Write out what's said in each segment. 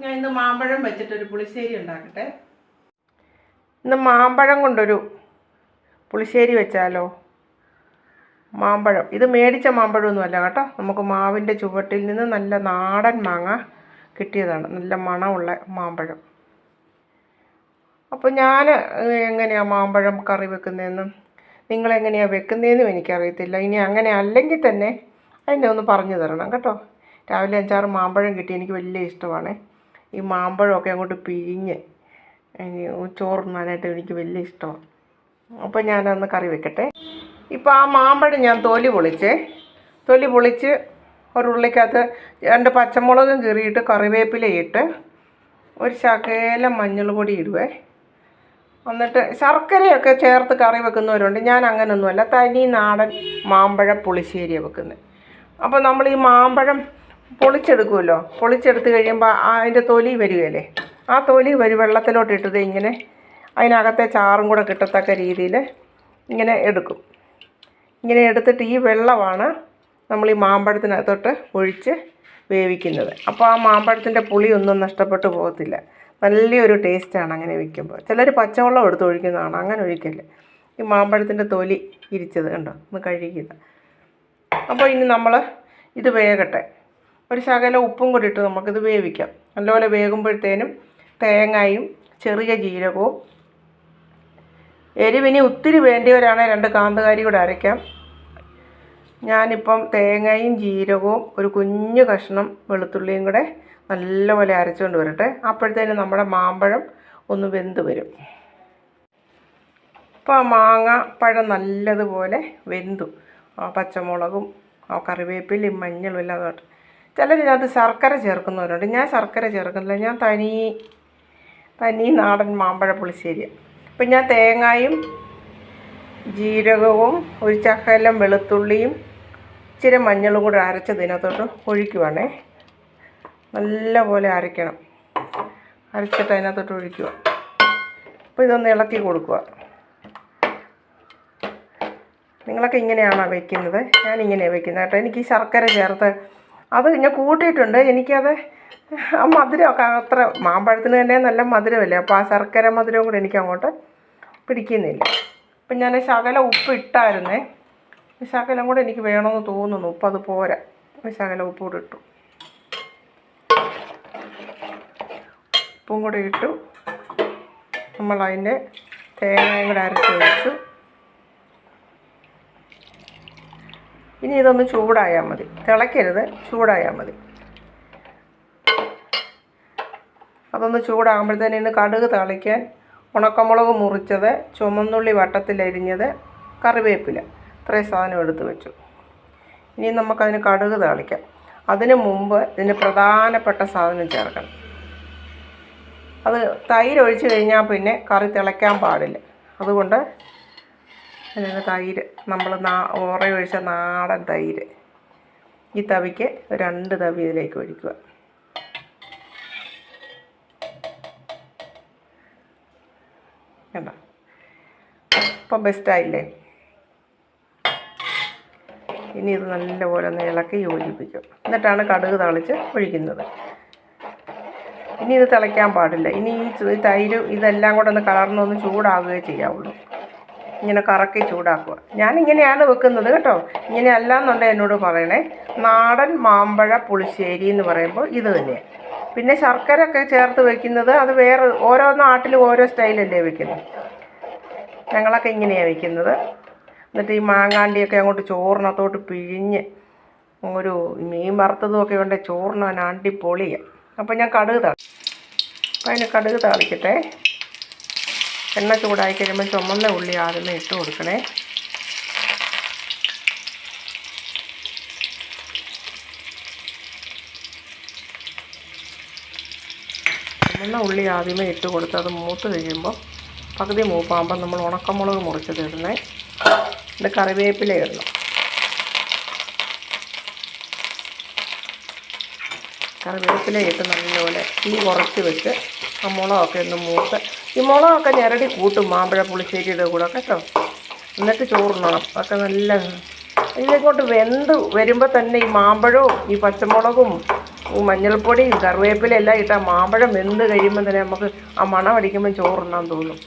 ഞാൻ ഇന്ന് മാമ്പഴം വെച്ചിട്ടൊരു പുളിശ്ശേരി ഉണ്ടാക്കട്ടെ. ഇന്ന് മാമ്പഴം കൊണ്ടൊരു പുളിശ്ശേരി വെച്ചാലോ? മാമ്പഴം. ഇത് മേടിച്ച മാമ്പഴമൊന്നുമല്ല കേട്ടോ. നമുക്ക് മാവിന്റെ ചുവട്ടിൽ നിന്ന് നല്ല നാടൻ മാങ്ങ കിട്ടിയതാണ്. നല്ല മണമുള്ള മാമ്പഴം. അപ്പോൾ ഞാൻ എങ്ങനെയാണ് മാമ്പഴം കറി വെക്കുന്നതെന്നും നിങ്ങളെങ്ങനെയാണ് വെക്കുന്നതെന്നും എനിക്കറിയത്തില്ല. ഇനി അങ്ങനെ അല്ലെങ്കിൽ തന്നെ അതിനെ ഒന്ന് പറഞ്ഞു തരണം കേട്ടോ. രാവിലെ അഞ്ചാറ് മാമ്പഴം കിട്ടി. എനിക്ക് വലിയ ഇഷ്ടമാണ്. ഈ മാമ്പഴമൊക്കെ അങ്ങോട്ട് പിഴിഞ്ഞ് ചോറുണ്ണാനായിട്ട് എനിക്ക് വലിയ ഇഷ്ടമാണ്. അപ്പോൾ ഞാനൊന്ന് കറി വെക്കട്ടെ. ഇപ്പോൾ ആ മാമ്പഴം ഞാൻ തൊലി പൊളിച്ചേ. തൊലി പൊളിച്ച് ഒരു ഉള്ളിക്കകത്ത് രണ്ട് പച്ചമുളകും കീറിയിട്ട് കറിവേപ്പിലയിട്ട് ഒരു ശകലം മഞ്ഞൾ പൊടി ഇടുവേ. എന്നിട്ട് ശർക്കരയൊക്കെ ചേർത്ത് കറി വെക്കുന്നവരുണ്ട്. ഞാൻ അങ്ങനെയൊന്നുമല്ല തനി നാടൻ മാമ്പഴ പുളിശ്ശേരിയാണ് വെക്കുന്നത് അപ്പോൾ നമ്മൾ ഈ മാമ്പഴം പൊളിച്ചെടുക്കുമല്ലോ. പൊളിച്ചെടുത്ത് കഴിയുമ്പോൾ അതിന്റെ തൊലി വരികയല്ലേ? ആ തൊലി വരി വെള്ളത്തിലോട്ട് ഇട്ടത് ഇങ്ങനെ അതിനകത്തെ ചാറും കൂടെ കിട്ടത്തക്ക രീതിയിൽ ഇങ്ങനെ എടുക്കും. ഇങ്ങനെ എടുത്തിട്ട് ഈ വെള്ളമാണ് നമ്മൾ ഈ മാമ്പഴത്തിനകത്തോട്ട് ഒഴിച്ച് വേവിക്കുന്നത്. അപ്പോൾ ആ മാമ്പഴത്തിന്റെ പുളി ഒന്നും നഷ്ടപ്പെട്ടു പോകത്തില്ല. നല്ലൊരു ടേസ്റ്റാണ് അങ്ങനെ വയ്ക്കുമ്പോൾ ചിലർ പച്ചവെള്ളം എടുത്ത് ഒഴിക്കുന്നതാണ് അങ്ങനെ ഒഴിക്കല്ലേ? ഈ മാമ്പഴത്തിന്റെ തൊലി ഇരിച്ചത് കണ്ടോ? ഒന്ന് കഴുകിയത്. അപ്പോൾ ഇനി നമ്മൾ ഇത് വേകട്ടെ. ഒരു ശകല ഉപ്പും കൂടി ഇട്ട് നമുക്കിത് വേവിക്കാം. നല്ലപോലെ വേകുമ്പോഴത്തേനും തേങ്ങയും ചെറിയ ജീരകവും. എരിവിനി ഒത്തിരി വേണ്ടിയവരാണ് രണ്ട് കാന്തകാരി കൂടെ അരയ്ക്കാം. ഞാനിപ്പം തേങ്ങയും ജീരകവും ഒരു കുഞ്ഞു കഷ്ണം വെളുത്തുള്ളിയും കൂടെ നല്ലപോലെ അരച്ചുകൊണ്ട് വരട്ടെ. അപ്പോഴത്തേനും നമ്മുടെ മാമ്പഴം ഒന്ന് വെന്ത് വരും. ഇപ്പോൾ ആ മാങ്ങ പഴം നല്ലതുപോലെ വെന്തു. പച്ചമുളകും കറിവേപ്പിലയും മഞ്ഞളും എല്ലാം തൊട്ട് ചിലതിനകത്ത് ശർക്കര ചേർക്കുന്നവരുണ്ട്. ഞാൻ ശർക്കര ചേർക്കുന്നില്ല. ഞാൻ തനി തനി നാടൻ മാമ്പഴ പുളിശ്ശേരിയാണ് അപ്പം ഞാൻ തേങ്ങയും ജീരകവും ഒരു ചക്കലം വെളുത്തുള്ളിയും ഇച്ചിരി മഞ്ഞളും കൂടെ അരച്ചതിനകത്തോട്ട് ഒഴിക്കുവാണേ. നല്ലപോലെ അരയ്ക്കണം. അരച്ചിട്ട് അതിനകത്തോട്ട് ഒഴിക്കുക. അപ്പോൾ ഇതൊന്ന് ഇളക്കി കൊടുക്കുക. നിങ്ങളൊക്കെ ഇങ്ങനെയാണോ വയ്ക്കുന്നത് ഞാനിങ്ങനെയാണ് വയ്ക്കുന്നത് കേട്ടോ എനിക്ക് ശർക്കര ചേർത്ത് അത് ഞാൻ കൂട്ടിയിട്ടുണ്ട്. എനിക്കത് ആ മധുരമൊക്കെ അത്ര മാമ്പഴത്തിന് തന്നെ നല്ല മധുരമല്ലേ? അപ്പോൾ ആ ശർക്കര മധുരവും കൂടെ എനിക്ക് അങ്ങോട്ട് പിടിക്കുന്നില്ല. അപ്പം ഞാൻ ശകലം ഉപ്പ് ഇട്ടായിരുന്നേ. ശകലം കൂടെ എനിക്ക് വേണമെന്ന് തോന്നുന്നു. ഉപ്പ് അത് പോരാ. ശകല ഉപ്പ് കൂടെ ഇട്ടു. ഉപ്പും കൂടെ ഇട്ടു. നമ്മൾ അതിന്റെ തേങ്ങയും കൂടെ അരച്ച് വെച്ചു. ഇനി ഇതൊന്ന് ചൂടായാൽ മതി. തിളയ്ക്കരുത് ചൂടായാൽ മതി. അതൊന്ന് ചൂടാകുമ്പോഴത്തേന് കടുക് തളിക്കാൻ ഉണക്കമുളക് മുറിച്ചത് ചുമന്നുള്ളി വട്ടത്തിലരിഞ്ഞത് കറിവേപ്പില ഇത്രയും സാധനം എടുത്ത് വെച്ചു. ഇനി നമുക്കതിന് കടുക് തളിക്കാം അതിന് മുമ്പ് ഇതിന് പ്രധാനപ്പെട്ട സാധനം ചേർക്കണം. അത് തൈര് കഴിഞ്ഞാൽ പിന്നെ കറി തിളയ്ക്കാൻ പാടില്ല. അതുകൊണ്ട് അതിന് തൈര്. നമ്മൾ നാ ഓറ ഒഴിച്ച നാടൻ തൈര്. ഈ തവിക്ക് രണ്ട് തവി ഇതിലേക്ക് ഒഴിക്കുക. കണ്ടോ? ബെസ്റ്റായില്ലേ ഇനി ഇത് നല്ലപോലെ ഒന്ന് ഇളക്കി യോജിപ്പിക്കും. എന്നിട്ടാണ് കടുക് തളിച്ച് ഒഴിക്കുന്നത്. ഇനി ഇത് തിളയ്ക്കാൻ പാടില്ല. ഇനി ഈ തൈര് ഇതെല്ലാം കൂടെ ഒന്ന് കളർന്നൊന്ന് ചൂടാവുകയേ ചെയ്യാവുള്ളൂ. ഇങ്ങനെ കറക്കി ചൂടാക്കുക. ഞാനിങ്ങനെയാണ് വെക്കുന്നത് കേട്ടോ. ഇങ്ങനെ അല്ലാന്നുണ്ടെങ്കിൽ എന്നോട് പറയണേ. നാടൻ മാമ്പഴ പുളിശ്ശേരി എന്ന് പറയുമ്പോൾ ഇത് തന്നെയാണ് പിന്നെ ശർക്കര ഒക്കെ ചേർത്ത് വെക്കുന്നത് അത് വേറെ ഓരോ നാട്ടിലും ഓരോ സ്റ്റൈലല്ലേ വെക്കുന്നത്. ഞങ്ങളൊക്കെ ഇങ്ങനെയാണ് വെക്കുന്നത്. എന്നിട്ട് ഈ മാങ്ങാണ്ടിയൊക്കെ അങ്ങോട്ട് ചോറിനകത്തോട്ട് പിഴിഞ്ഞ് ഒരു മീൻ വറുത്തതും ഒക്കെ ഉണ്ട് ചോറിനാൻ അണ്ടിപ്പൊളിയാണ് അപ്പോൾ ഞാൻ കടുക് താ അപ്പോൾ അതിന് കടുക് താളിക്കട്ടെ. എണ്ണ ചൂടായി കഴിയുമ്പോൾ ചുമന്ന ഉള്ളി ആദ്യമേ ഇട്ട് കൊടുക്കണേ. ചുമന്ന ഉള്ളി ആദ്യമേ ഇട്ട് കൊടുത്ത് അത് മൂത്ത് കഴിയുമ്പോൾ പകുതി മൂപ്പാകുമ്പോൾ നമ്മൾ ഉണക്കമുളക് മുറിച്ചത് ഇടണേ. ഇത് കറിവേപ്പില ഇടണം. കറിവേപ്പില ഇട്ട് നല്ലപോലെ തീ കുറച്ച് വെച്ച് ആ മുളകൊക്കെ ഒന്ന് മൂത്ത്. ഈ മുളകൊക്കെ ഞെരടി കൂട്ടും മാമ്പഴ പുളിശ്ശേരിയുടെ കൂടെ കേട്ടോ? എന്നിട്ട് ചോറുണ്ണണം. അതൊക്കെ നല്ല ഇതിലേക്കോട്ട് വെന്ത് വരുമ്പോൾ തന്നെ ഈ മാമ്പഴവും ഈ പച്ചമുളകും മഞ്ഞൾപ്പൊടിയും കറിവേപ്പില എല്ലാം ഇട്ടാൽ മാമ്പഴം വെന്ത് കഴിയുമ്പോൾ തന്നെ നമുക്ക് ആ മണം അടിക്കുമ്പോൾ ചോറുണ്ണാൻ തോന്നും.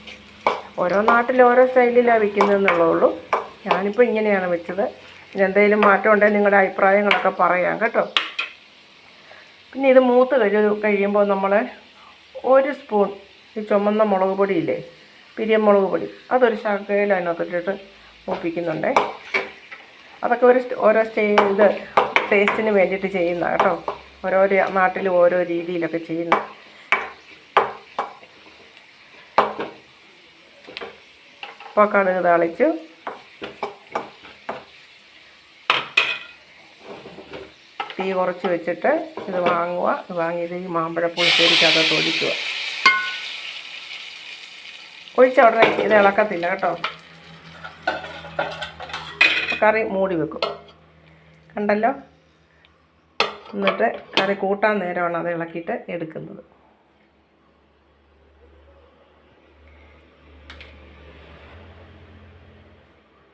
ഓരോ നാട്ടിൽ ഓരോ സ്റ്റൈലിലാണ് വെക്കുന്നതെന്നുള്ളതേ ഉള്ളൂ. ഞാനിപ്പോൾ ഇങ്ങനെയാണ് വെച്ചത് പിന്നെ എന്തെങ്കിലും മാറ്റം ഉണ്ടെങ്കിൽ നിങ്ങളുടെ അഭിപ്രായങ്ങളൊക്കെ പറയാം കേട്ടോ? പിന്നെ ഇത് മൂത്ത് കഴി കഴിയുമ്പോൾ നമ്മൾ ഒരു സ്പൂൺ ഈ ചുമന്ന മുളക് പൊടിയില്ലേ പിരിയമുളക് പൊടി അതൊരു ശകയിൽ അതിനകത്തിട്ടിട്ട് മൂപ്പിക്കുന്നുണ്ടേ. അതൊക്കെ ഒരു ഓരോ സ്റ്റേ ഇത് ടേസ്റ്റിന് വേണ്ടിയിട്ട് ചെയ്യുന്ന കേട്ടോ. ഓരോ നാട്ടിൽ ഓരോ രീതിയിലൊക്കെ ചെയ്യുന്ന. ഇപ്പോൾ കടുക് താളിച്ചു. തീ കുറച്ച് വെച്ചിട്ട് ഇത് വാങ്ങുക. വാങ്ങിയത് ഈ മാമ്പഴ പുളിശ്ശേരിക്കകത്ത് ഒഴിക്കുക. ഒഴിച്ച ഉടനെ ഇത് ഇളക്കത്തില്ല കേട്ടോ. കറി മൂടി വെക്കും. കണ്ടല്ലോ? എന്നിട്ട് കറി കൂട്ടാൻ നേരമാണ് അത് ഇളക്കിയിട്ട് എടുക്കുന്നത്.